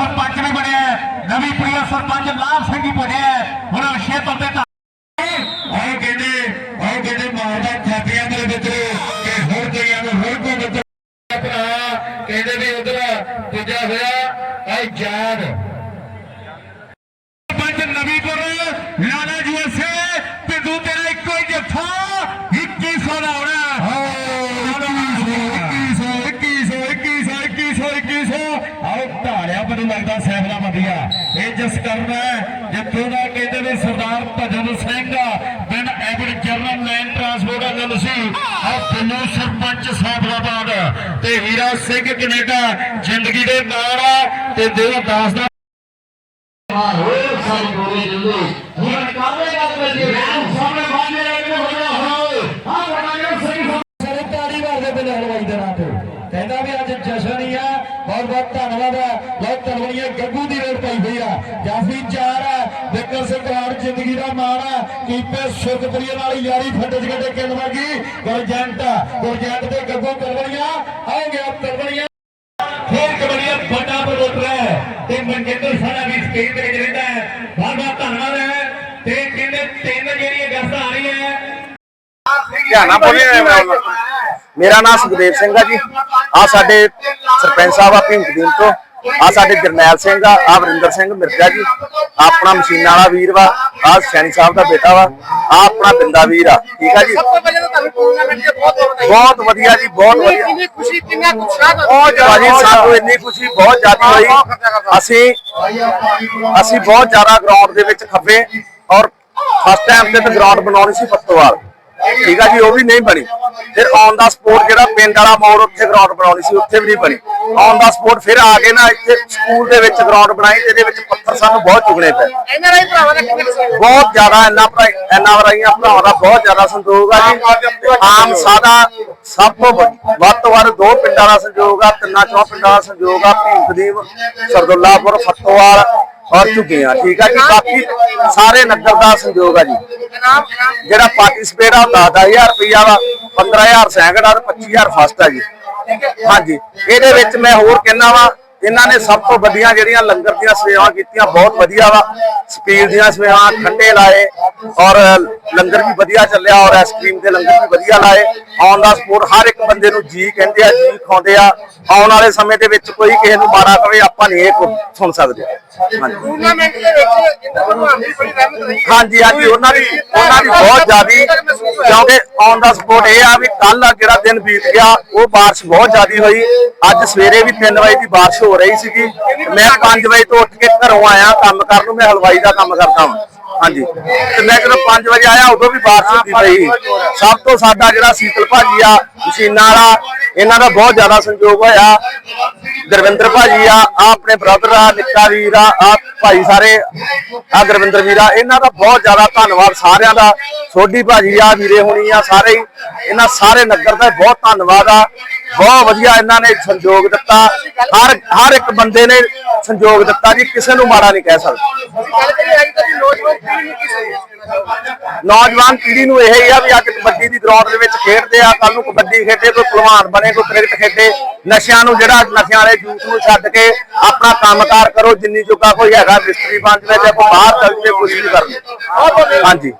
सरपंच भी बने नवी प्रिय सरपंच लाल सिंह भी बने हैं। हम विशेष ਮੈਨੂੰ ਲੱਗਦਾ ਸੈਫਲਾ ਵਧੀਆ। ਇਹ ਜਸ ਕਰਨਾ ਜਿੱਥੋਂ ਦਾ ਕਹਿੰਦੇ ਨੇ ਸਰਦਾਰ ਭਜਨ ਸਿੰਘ ਪਿੰਡ ever general line transport agency ਆ ਪਿੰਡੂ ਸਰਪੰਚ ਸੈਫਲਾਬਾਦ ਤੇ ਹੀਰਾ ਸਿੰਘ ਕੈਨੇਡਾ ਜ਼ਿੰਦਗੀ ਦੇ ਨਾਲ ਤੇ ਦੇਵਾ ਦਾਸ ਦਾ ਹੋਏ ਸਾਰੀ ਗੋਰੇ ਜੁੰਦੇ ਹੁਣ ਕਾਹਦੇ ਗੱਲ ਵਿੱਚ ਸਾਹਮਣੇ ਬਾਹਰ ਲੈ ਕੇ ਹੋਣਾ ਹੋਏ ਆ ਬਣਾ ਸਿੰਘ ਸਾਰੇ ਤਾੜੀ ਮਾਰਦੇ ਪਿੰਡ ਹਲਵਾਈ ਦੇ ਨਾਂ ਤੇ ਕਹਿੰਦਾ ਵੀ ਅੱਜ ਜਸ਼ਨ ਹੀ ਆ ਬਹੁਤ ਬਹੁਤ ਧੰਨਵਾਦ ਆ ਬਹੁਤ ਤਲਵਈਆ ਗੱਗੂ ਦੀ ਰੇਡ ਪਾਈ ਹੋਈ ਆ। ਜਾਫੀ ਚਾਰ ਆ ਵਿਕਰ ਸਿੰਘ ਜ਼ਿੰਦਗੀ ਦਾ ਮਾਣ ਆ ਕੀਪੇ ਸੁਖਪ੍ਰੀਆ ਨਾਲ ਯਾਰੀ ਫੱਟੇ ਜਗੜੇ ਕਿੰਨ ਵਰਗੀ ਗੁਰਜੰਟ ਗੁਰਜੰਟ ਦੇ ਗੱਗੂ ਤਲਵਈਆ ਆਉਂਗੇ ਆਪ ਤਲਵਈਆ ਫੇਰ ਕਬੜੀਆ ਵੱਡਾ ਹੈ। ਤੇ ਮਨਜਿੰਦਰ ਸਾਡਾ ਵੀ ਸਕਰੀਨ ਤੇ ਰਹਿੰਦਾ ਹੈ। ਬਹੁਤ ਬਹੁਤ ਧੰਨਵਾਦ ਹੈ। ਤੇ ਕਹਿੰਦੇ ਤਿੰਨ ਜਿਹੜੀਆਂ ਗਸਤ ਆ ਰਹੀਆਂ ਹੈ। ਧਿਆਨਾ ਬੋਲੇ ਮੇਰਾ ਨਾਮ ਸੁਖਦੇਵ ਸਿੰਘ ਆ ਜੀ। ਆ ਸਾਡੇ ਸਰਪੰਚ ਸਾਹਿਬ ਆ ਭਿੰਕਦੀਨ ਤੋਂ। ਆ ਸਾਡੇ ਜਰਨੈਲ ਸਿੰਘ ਆ ਆ ਵਰਿੰਦਰ ਸਿੰਘ ਮਿਰਜ਼ਾ ਜੀ। ਆਪਣਾ ਮਸ਼ੀਨਾਂ ਵਾਲਾ ਵੀਰ ਵਾ ਆ ਸੈਣੀ ਸਾਹਿਬ ਦਾ ਬੇਟਾ ਵਾ ਆ ਆਪਣਾ ਬਿੰਦਾ ਵੀਰ ਆ। ਠੀਕ ਆ ਜੀ? ਸਭ ਤੋਂ ਪਹਿਲੇ ਤਾਂ ਤੁਹਾਨੂੰ ਟੂਰਨਾਮੈਂਟ ਦੇ ਬਹੁਤ ਵਧੀਆ ਜੀ ਬਹੁਤ ਵਧੀਆ। ਕਿੰਨੀ ਖੁਸ਼ੀ ਕਿੰਨਾ ਉਤਸ਼ਾਹ ਬਹੁਤ ਭਾਜੀ ਸਾਨੂੰ ਇੰਨੀ ਖੁਸ਼ੀ ਬਹੁਤ ਜ਼ਿਆਦਾ ਹੋਈ। ਅਸੀਂ ਅਸੀਂ ਬਹੁਤ ਜ਼ਿਆਦਾ ਗਰਾਊਂਡ ਦੇ ਵਿੱਚ ਖੱਬੇ ਔਰ ਫਸਟ ਟਾਈਮ ਤੇ ਤਾਂ ਗਰਾਊਂਡ ਬਣਾਉਣੀ ਸੀ ਫੱਤੋਵਾਲ। ਠੀਕ ਆ ਜੀ ਉਹ ਵੀ ਨਹੀਂ ਬਣੀ। ਫਿਰ ਔਨ ਦਾ ਸਪੋਰਟ ਜਿਹੜਾ ਪਿੰਡ ਵਾਲਾ ਮੋੜ ਉੱਥੇ ਗਰਾਊਂਡ ਬਣਾਉਣੀ ਸੀ ਉੱਥੇ ਵੀ ਨਹੀਂ ਬਣੀ। ਔਨ ਦਾ ਸਪੋਰਟ ਫਿਰ ਆ ਕੇ ਨਾ ਇੱਥੇ ਸਕੂਲ ਦੇ ਵਿੱਚ ਗਰਾਊਂਡ ਬਣਾਈ ਜਿਹਦੇ ਵਿੱਚ ਪੱਥਰ ਸਾਨੂੰ ਬਹੁਤ ਚੁਗਣੇ ਪਏ। ਇਹਨਾਂ ਰਾਈ ਭਰਾਵਾਂ ਦਾ ਕਿੰਨਾ ਸਹਿਯੋਗ ਬਹੁਤ ਜ਼ਿਆਦਾ ਇੰਨਾ ਭਰਾ ਇੰਨਾ ਵਰਾਈਆਂ ਭਰਾਵਾਂ ਦਾ ਬਹੁਤ ਜ਼ਿਆਦਾ ਸੰਯੋਗ ਆ ਜੀ। ਆਮ ਸਾਦਾ ਸਭ ਤੋਂ ਵੱਧ ਤੋਂ ਵੱਧ ਦੋ ਪਿੰਡਾਂ ਦਾ ਸੰਯੋਗ ਆ ਤਿੰਨਾਂ ਚੋਂ ਪਿੰਡਾਂ ਦਾ ਸੰਯੋਗ ਆ ਭੀਮਦੀਪ ਸਰਦੁੱਲਾਪੁਰ ਫੱਤੋਵਾਲ ਔਰ ਝੁੱਗੀਆਂ ਠੀਕ ਆ ਜੀ ਬਾਕੀ ਸਾਰੇ ਨਗਰ ਦਾ ਸੰਯੋਗ ਆ ਜੀ। ਜਿਹੜਾ ਪਾਰਟਿਸਿਪੇਟ ਆ 10000 ਰੁਪਇਆ ਵਾ 15000 ਸੈਕਿੰਡ ਆ ਤੇ 25000 ਫਸਟ ਆ ਜੀ। ਹਾਂਜੀ, ਇਹਦੇ ਵਿੱਚ ਮੈਂ ਹੋਰ ਕਹਿਣਾ ਵਾ ਇਹਨਾਂ ਨੇ ਸਭ ਤੋਂ ਵੱਡੀਆਂ ਜਿਹੜੀਆਂ ਲੰਗਰ ਦੀਆਂ ਸੇਵਾਵਾਂ ਕੀਤੀਆਂ ਬਹੁਤ ਵਧੀਆ ਵਾ। ਸਪੀਡ ਦੀਆਂ ਸੇਵਾਵਾਂ ਠੰਡੇ ਲਾਏ ਔਰ ਲੰਗਰ ਵੀ ਵਧੀਆ ਚੱਲਿਆ ਔਰ ਆਈਸਕ੍ਰੀਮ ਦੇ ਲੰਗਰ ਵੀ ਵਧੀਆ ਲਾਏ। ਔਨ ਦਾ ਸਪੋਰਟ ਹਰ ਇੱਕ ਬੰਦੇ ਨੂੰ ਜੀ ਕਹਿੰਦੇ ਆ ਜੀ ਖਾਉਂਦੇ ਆ। ਆਉਣ ਵਾਲੇ ਸਮੇਂ ਦੇ ਵਿੱਚ ਕੋਈ ਕਿਸੇ ਨੂੰ ਮਾੜਾ ਕਵੇ ਆਪਾਂ ਨਹੀਂ ਇਹ ਸੁਣ ਸਕਦੇ। ਹਾਂਜੀ। ਟੂਰਨਾਮੈਂਟ ਦੇ ਵਿੱਚ ਇਹਨਾਂ ਨੂੰ ਆਂਦੀ ਬੜੀ ਰਹਿਮਤ ਰਹੀ ਹੈ। ਹਾਂਜੀ ਹਾਂਜੀ ਉਹਨਾਂ ਦੀ ਉਹਨਾਂ ਦੀ ਬਹੁਤ ਜ਼ਿਆਦੀ ਕਿਉਂਕਿ ਔਨ ਦਾ ਸਪੋਰਟ ਇਹ ਆ ਵੀ ਕੱਲ ਜਿਹੜਾ ਦਿਨ ਬੀਤ ਗਿਆ ਉਹ ਬਾਰਿਸ਼ ਬਹੁਤ ਜ਼ਿਆਦੀ ਹੋਈ। ਅੱਜ ਸਵੇਰੇ ਵੀ 3 ਵਜੇ ਦੀ ਬਾਰਿਸ਼ ਹੋ ਰਹੀ ਸੀਗੀ। ਮੈਂ 5 ਵਜੇ ਤੋਂ ਉੱਠ ਕੇ ਘਰੋਂ ਆਇਆ, ਕੰਮ ਕਰਨ ਨੂੰ ਮੈਂ ਹਲਵਾਈ ਦਾ ਕੰਮ ਕਰਦਾ ਹਾਂ ਹਾਂਜੀ। ਤੇ ਮੈਂ ਜਦੋਂ 5 ਵਜੇ ਆਇਆ, ਉਦੋਂ ਵੀ ਬਾਰਿਸ਼ ਹੁੰਦੀ ਪਈ ਸਭ ਤੋਂ ਸਾਡਾ ਜਿਹੜਾ ਸੀਤਲ ਭਾਜੀ ਆ, ਮਸ਼ੀਨਾਂ ਵਾਲਾ, ਇਹਨਾਂ ਦਾ ਬਹੁਤ ਜ਼ਿਆਦਾ ਸੰਯੋਗ ਹੋਇਆ। ਗੁਰਵਿੰਦਰ ਭਾਜੀ ਆ ਆ ਆਪਣੇ ਬ੍ਰਦਰ ਆ, ਨਿੱਕਾ ਵੀਰ ਆ ਆ ਭਾਈ ਸਾਰੇ, ਆ ਗੁਰਵਿੰਦਰ ਵੀਰ ਆ, ਇਹਨਾਂ ਦਾ ਬਹੁਤ ਜ਼ਿਆਦਾ ਧੰਨਵਾਦ ਸਾਰਿਆਂ ਦਾ। ਸੋਢੀ ਭਾਜੀ ਆ ਵੀਰੇ ਹੋਣੀ ਆ ਸਾਰੇ ਇਹਨਾਂ ਸਾਰੇ ਨਗਰ ਦਾ ਬਹੁਤ ਧੰਨਵਾਦ ਆ। ਬਹੁਤ ਵਧੀਆ ਇਹਨਾਂ ਨੇ ਸੰਯੋਗ ਦਿੱਤਾ। ਹਰ ਹਰ ਇੱਕ ਬੰਦੇ ਨੇ ਸੰਯੋਗ ਦਿੱਤਾ ਜੀ, ਕਿਸੇ ਨੂੰ ਮਾੜਾ ਨਹੀਂ ਕਹਿ ਸਕਦੇ। ਨੌਜਵਾਨ ਪੀੜ੍ਹੀ ਨੂੰ ਇਹ ਹੀ ਆ ਵੀ ਅੱਜ ਕਬੱਡੀ ਦੀ ਗਰਾਊਂਡ ਦੇ ਵਿੱਚ ਖੇਡਦੇ ਆ ਕੱਲ ਨੂੰ ਕਬੱਡੀ ਖੇਡੇ, ਕੋਈ ਪਹਿਲਵਾਨ ਬਣੇ, ਕੋਈ ਕ੍ਰਿਕਟ ਖੇਡੇ। ਨਸ਼ਿਆਂ ਨੂੰ ਜਿਹੜਾ ਨਸ਼ਿਆਂ ਵਾਲੇ ਜੂਸ ਨੂੰ ਛੱਡ ਕੇ ਆਪਣਾ ਕੰਮਕਾਰ ਕਰੋ, ਜਿੰਨੀ ਜੋਗਾ ਕੋਈ ਹੈਗਾ ਮਿਸਤਰੀ ਬਣ ਜਾਵੇ ਤੇ ਆਪਾਂ ਬਾਹਰ ਚੱਲ ਜਵੇ ਕੁਝ ਵੀ ਕਰ ਲਓ। ਹਾਂਜੀ।